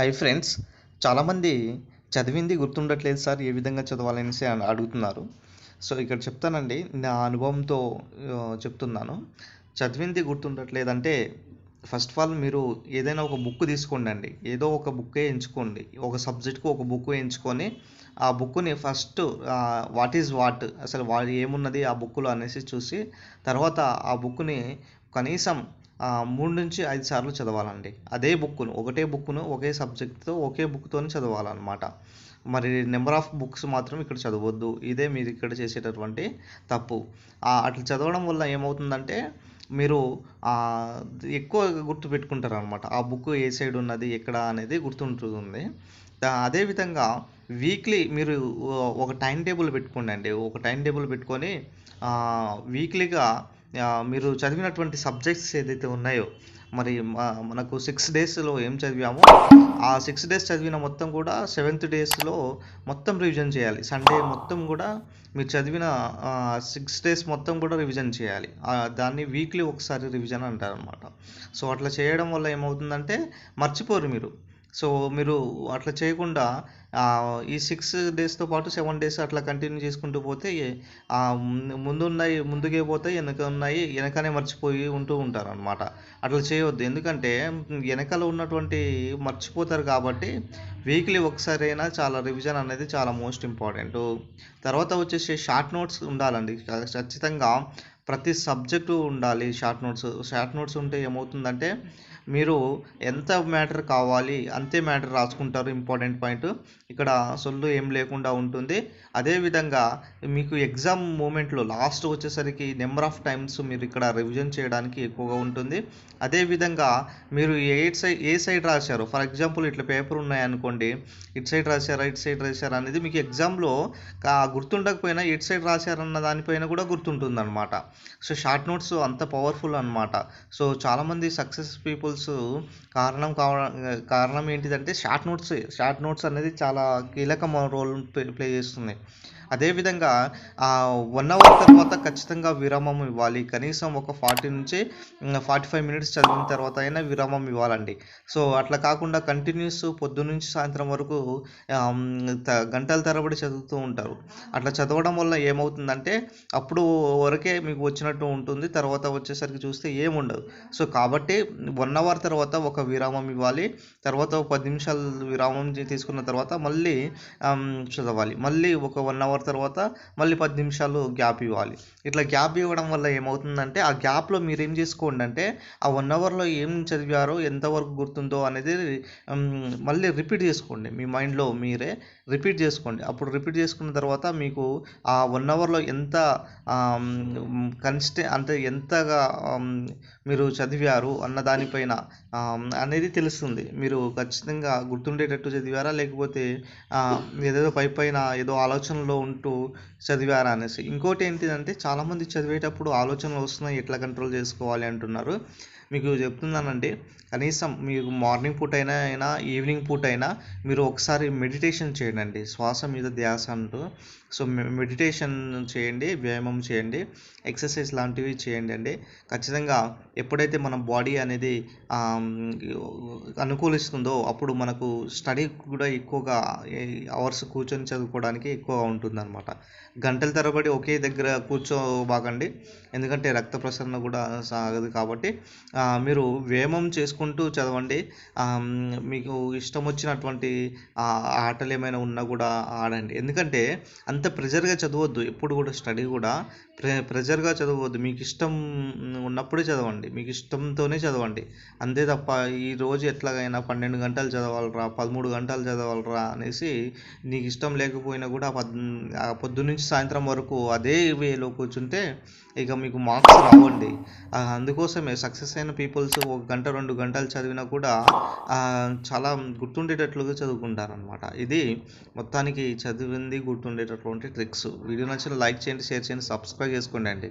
Hi friends చాలామంది చదివింది గుర్తుండట్లేదు sir ఏ విధంగా చదవాలనేసి అని అడుగుతున్నారు. సో ఇక్కడ చెప్తానండి నా అనుభవంతో చెప్తున్నాను. చదివింది గుర్తుండట్లేదంటే ఫస్ట్ ఆఫ్ ఆల్ మీరు ఏదైనా ఒక బుక్ తీసుకోండి అండి ఏదో ఒక బుక్కే ఎంచుకోండి. ఒక సబ్జెక్ట్కు ఒక బుక్ ఎంచుకొని ఆ బుక్ని ఫస్ట్ వాట్ ఈజ్ వాట్ అసలు వా ఏమున్నది ఆ బుక్లో అనేసి చూసి తర్వాత ఆ బుక్ని కనీసం మూడు నుంచి ఐదు సార్లు చదవాలండి. అదే బుక్ను ఒకటే బుక్ను ఒకే సబ్జెక్ట్తో ఒకే బుక్తో చదవాలన్నమాట. మరి నెంబర్ ఆఫ్ బుక్స్ మాత్రం ఇక్కడ చదవద్దు. ఇదే మీరు ఇక్కడ చేసేటటువంటి తప్పు. అట్లా చదవడం వల్ల ఏమవుతుందంటే మీరు ఎక్కువ గుర్తు పెట్టుకుంటారు అనమాట ఆ బుక్ ఏ సైడ్ ఉన్నది ఎక్కడ అనేది గుర్తుంటుంది. అదేవిధంగా వీక్లీ మీరు ఒక టైం టేబుల్ పెట్టుకోండి అండి. ఒక టైం టేబుల్ పెట్టుకొని వీక్లీగా మీరు చదివినటువంటి సబ్జెక్ట్స్ ఏదైతే ఉన్నాయో మరి మనకు సిక్స్ డేస్లో ఏం చదివామో ఆ సిక్స్ డేస్ చదివిన మొత్తం కూడా సెవెంత్ డేస్లో మొత్తం రివిజన్ చేయాలి. సండే మొత్తం కూడా మీరు చదివిన సిక్స్ డేస్ మొత్తం కూడా రివిజన్ చేయాలి. దాన్ని వీక్లీ ఒకసారి రివిజన్ అంటారనమాట సో అట్లా చేయడం వల్ల ఏమవుతుందంటే మర్చిపోరు మీరు. సో మీరు అట్లా చేయకుండా ఈ సిక్స్ డేస్తో పాటు సెవెన్ డేస్ అట్లా కంటిన్యూ చేసుకుంటూ పోతే ముందున్నాయి ముందు ఉన్నాయి ముందుకే పోతాయి వెనక ఉన్నాయి వెనకనే మర్చిపోయి ఉంటూ ఉంటారు అనమాట అట్లా చేయవద్దు ఎందుకంటే వెనకాల ఉన్నటువంటి మర్చిపోతారు కాబట్టి వీక్లీ ఒకసారి అయినా చాలా రివిజన్ అనేది చాలా మోస్ట్ ఇంపార్టెంట్ తర్వాత వచ్చేసి షార్ట్ నోట్స్ ఉండాలండి. ఖచ్చితంగా ప్రతి సబ్జెక్టు ఉండాలి. షార్ట్ నోట్స్ షార్ట్ నోట్స్ ఉంటే ఏమవుతుందంటే మీరు ఎంత మ్యాటర్ కావాలి అంతే మ్యాటర్ రాసుకుంటారు ఇంపార్టెంట్ పాయింట్. ఇక్కడ సొల్లు ఏం లేకుండా ఉంటుంది. అదేవిధంగా మీకు ఎగ్జామ్ మూమెంట్లో లాస్ట్ వచ్చేసరికి నెంబర్ ఆఫ్ టైమ్స్ మీరు ఇక్కడ రివిజన్ చేయడానికి ఎక్కువగా ఉంటుంది. అదేవిధంగా మీరు ఏ సైడ్ ఏ సైడ్ రాశారు ఫర్ ఎగ్జాంపుల్ ఇట్లా పేపర్ ఉన్నాయనుకోండి ఇటు సైడ్ రాశారా ఇటు సైడ్ రాశారా అనేది మీకు ఎగ్జామ్లో గుర్తుండకపోయినా ఇటు సైడ్ రాశారన్న దానిపైన కూడా గుర్తుంటుంది అనమాట సో షార్ట్ నోట్స్ అంత పవర్ఫుల్ అనమాట సో చాలామంది సక్సెస్ పీపుల్స్ కారణం కావడం కారణం ఏంటిదంటే షార్ట్ నోట్స్. షార్ట్ నోట్స్ అనేది చాలా కీలక రోల్ ప్లే చేస్తుంది. అదేవిధంగా వన్ అవర్ తర్వాత ఖచ్చితంగా విరామం ఇవ్వాలి. కనీసం ఒక ఫార్టీ నుంచి ఫార్టీ ఫైవ్ మినిట్స్ చదివిన తర్వాత అయినా విరామం ఇవ్వాలండి. సో అట్లా కాకుండా కంటిన్యూస్ పొద్దు నుంచి సాయంత్రం వరకు గంటల తరబడి చదువుతూ ఉంటారు. అట్లా చదవడం వల్ల ఏమవుతుందంటే అప్పుడు వరకే మీకు వచ్చినట్టు ఉంటుంది. తర్వాత వచ్చేసరికి చూస్తే ఏముండదు. సో కాబట్టి వన్ అవర్ తర్వాత ఒక విరామం ఇవ్వాలి. తర్వాత ఒక పది నిమిషాలు విరామం తీసుకున్న తర్వాత మళ్ళీ చదవాలి. మళ్ళీ ఒక వన్ అవర్ తర్వాత మళ్ళీ పది నిమిషాలు గ్యాప్ ఇవ్వాలి. ఇట్లా గ్యాప్ ఇవ్వడం వల్ల ఏమవుతుందంటే ఆ గ్యాప్లో మీరు ఏం చేసుకోండి అంటే ఆ వన్ అవర్లో ఏం చదివారో ఎంతవరకు గుర్తుందో అనేది మళ్ళీ రిపీట్ చేసుకోండి. మీ మైండ్లో మీరే రిపీట్ చేసుకోండి. అప్పుడు రిపీట్ చేసుకున్న తర్వాత మీకు ఆ వన్ అవర్లో ఎంత కన్స్టే అంటే ఎంతగా మీరు చదివారు అన్న దానిపైన ఆమ్, అనేది తెలుస్తుంది. మీరు ఖచ్చితంగా గుర్తుండేటట్టు చదివారా? లేకపోతే ఏదేదో పై పైన ఏదో ఆలోచనలో ఉంటూ చదివారా అనేసి. ఇంకోటి ఏంటిదంటే చాలామంది చదివేటప్పుడు ఆలోచనలు వస్తున్నాయి ఎట్లా కంట్రోల్ చేసుకోవాలి అంటున్నారు. మీకు చెప్తున్నానండి. కనీసం మీకు మార్నింగ్ పూట అయినా అయినా ఈవినింగ్ పూట అయినా మీరు ఒకసారి మెడిటేషన్ చేయండి శ్వాస మీద ధ్యాస అంటూ. సో మెడిటేషన్ చేయండి వ్యాయామం చేయండి ఎక్సర్సైజ్ లాంటివి చేయండి అండి. ఖచ్చితంగా ఎప్పుడైతే మన బాడీ అనేది అనుకూలిస్తుందో అప్పుడు మనకు స్టడీ కూడా ఎక్కువగా అవర్స్ కూర్చొని చదువుకోవడానికి ఎక్కువగా ఉంటుందన్నమాట. గంటల తరబడి ఒకే దగ్గర కూర్చోబాకండి. ఎందుకంటే రక్త ప్రసరణ కూడా సాగదు కాబట్టి మీరు వ్యాయామం చేసుకుంటూ చదవండి. మీకు ఇష్టం వచ్చినటువంటి ఆటలు ఏమైనా ఉన్నా కూడా ఆడండి. ఎందుకంటే అంత ప్రెజర్గా చదవద్దు. ఎప్పుడు కూడా స్టడీ కూడా ప్రె ప్రెజర్గా చదవద్దు. మీకు ఇష్టం ఉన్నప్పుడే చదవండి. మీకు ఇష్టంతోనే చదవండి. అంతే తప్ప ఈ రోజు ఎట్లాగైనా పన్నెండు గంటలు చదవాలరా పదమూడు గంటలు చదవాలరా అనేసి నీకు ఇష్టం లేకపోయినా కూడా పద్ పొద్దు నుంచి సాయంత్రం వరకు అదే వేలో కూర్చుంటే ఇక మీకు మార్క్స్ రావండి. అందుకోసమే సక్సెస్ అయిన పీపుల్స్ ఒక గంట రెండు గంటలు చదివినా కూడా చాలా గుర్తుండేటట్లుగా చదువుకుంటారు అనమాట ఇది మొత్తానికి చదివింది గుర్తుండేటటువంటి ట్రిక్స్. వీడియో నచ్చిన లైక్ చేయండి షేర్ చేయండి సబ్స్క్రైబ్ చేసుకోండి అండి.